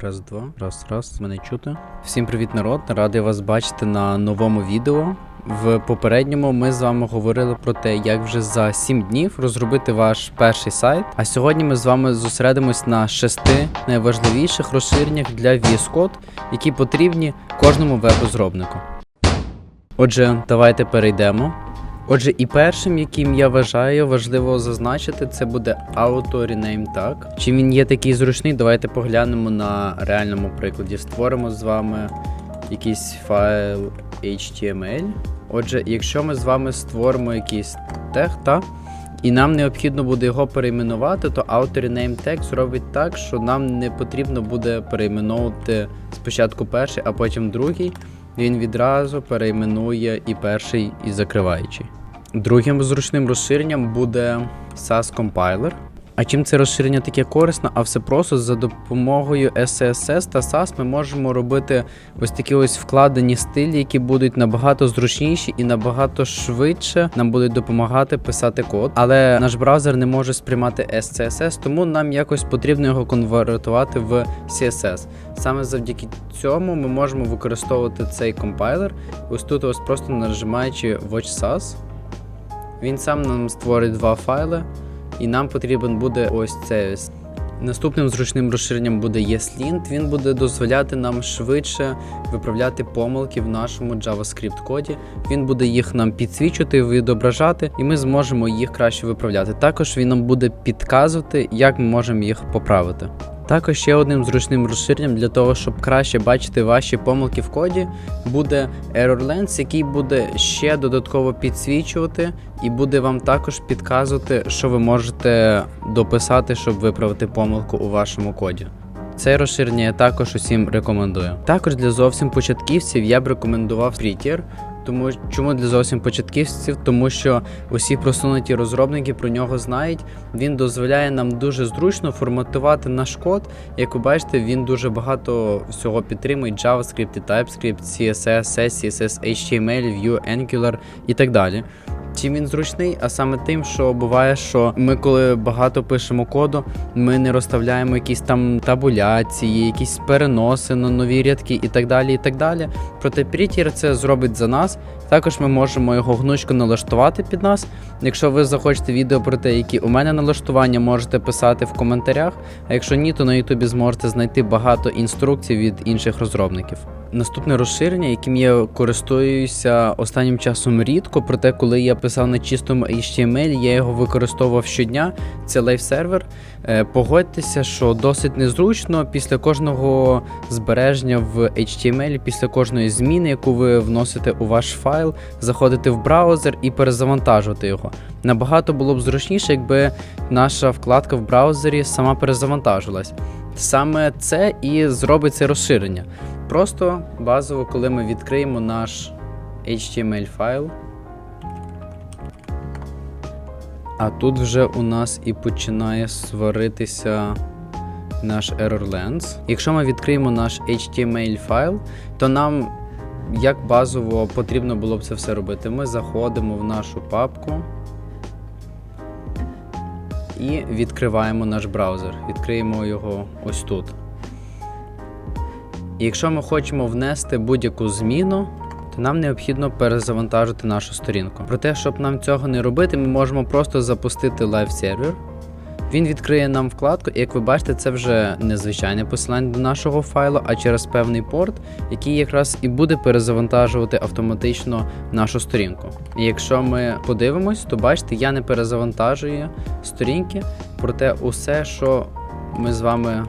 Раз, два, раз, раз, мене чути. Всім привіт, народ! Радий вас бачити на новому відео. В попередньому ми з вами говорили про те, як вже за 7 днів розробити ваш перший сайт. А сьогодні ми з вами зосередимось на шести найважливіших розширеннях для VS Code, які потрібні кожному веб-розробнику. Отже, давайте перейдемо. Отже, і першим, яким я вважаю важливо зазначити, це буде Auto Rename Tag. Чи він є такий зручний? Давайте поглянемо на реальному прикладі. Створимо з вами якийсь файл HTML. Отже, якщо ми з вами створимо якийсь тег, і нам необхідно буде його перейменувати, то Auto Rename Tag зробить так, що нам не потрібно буде перейменовувати спочатку перший, а потім другий. Він відразу перейменує і перший, і закриваючий. Другим зручним розширенням буде SAS Compiler. А чим це розширення таке корисне? А все просто за допомогою SCSS та SAS ми можемо робити ось такі ось вкладені стилі, які будуть набагато зручніші і набагато швидше нам будуть допомагати писати код. Але наш браузер не може сприймати SCSS, тому нам якось потрібно його конвертувати в CSS. Саме завдяки цьому ми можемо використовувати цей компайлер. Ось тут, ось просто нажимаючи Watch SAS, він сам нам створить два файли, і нам потрібен буде ось цей. Наступним зручним розширенням буде ESLint. Він буде дозволяти нам швидше виправляти помилки в нашому JavaScript коді. Він буде їх нам підсвічувати, відображати, і ми зможемо їх краще виправляти. Також він нам буде підказувати, як ми можемо їх поправити. Також ще одним зручним розширенням для того, щоб краще бачити ваші помилки в коді, буде ErrorLens, який буде ще додатково підсвічувати і буде вам також підказувати, що ви можете дописати, щоб виправити помилку у вашому коді. Це розширення я також усім рекомендую. Також для зовсім початківців я б рекомендував Prettier, тому чому для зовсім початківців? Тому що усі просунуті розробники про нього знають. Він дозволяє нам дуже зручно форматувати наш код. Як ви бачите, він дуже багато всього підтримує: JavaScript, TypeScript, CSS, CSS, HTML, Vue, Angular і так далі. Чим він зручний, а саме тим, що буває, що ми, коли багато пишемо коду, ми не розставляємо якісь там табуляції, якісь переноси на нові рядки і так далі. і так далі. Проте Prettier це зробить за нас. Також ми можемо його гнучко налаштувати під нас. Якщо ви захочете відео про те, які у мене налаштування, можете писати в коментарях. А якщо ні, то на Ютубі зможете знайти багато інструкцій від інших розробників. Наступне розширення, яким я користуюся останнім часом рідко, проте коли я писав на чистому HTML, я його використовував щодня. Це лайфсервер. Е, Погодьтеся, що досить незручно після кожного збереження в HTML, після кожної зміни, яку ви вносите у ваш файл, заходити в браузер і перезавантажувати його. Набагато було б зручніше, якби наша вкладка в браузері сама перезавантажилась. Саме це і зробить це розширення. Просто базово, коли ми відкриємо наш HTML файл. А тут вже у нас і починає сваритися наш ErrorLens. Якщо ми відкриємо наш HTML файл, то нам як базово потрібно було б це все робити. Ми заходимо в нашу папку і відкриваємо наш браузер. Відкриємо його ось тут. І якщо ми хочемо внести будь-яку зміну, то нам необхідно перезавантажити нашу сторінку. Проте, щоб нам цього не робити, ми можемо просто запустити Live сервер. Він відкриє нам вкладку, і як ви бачите, це вже не звичайне посилання до нашого файлу, а через певний порт, який якраз і буде перезавантажувати автоматично нашу сторінку. І якщо ми подивимось, то бачите, я не перезавантажую сторінки, проте усе, що ми з вами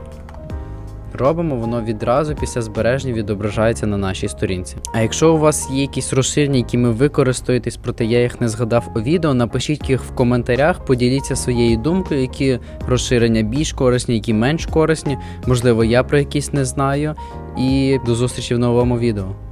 робимо, воно відразу після збереження відображається на нашій сторінці. А якщо у вас є якісь розширення, які ми використовуєтесь, проте я їх не згадав у відео, напишіть їх в коментарях, поділіться своєю думкою, які розширення більш корисні, які менш корисні. Можливо, я про якісь не знаю. І до зустрічі в новому відео.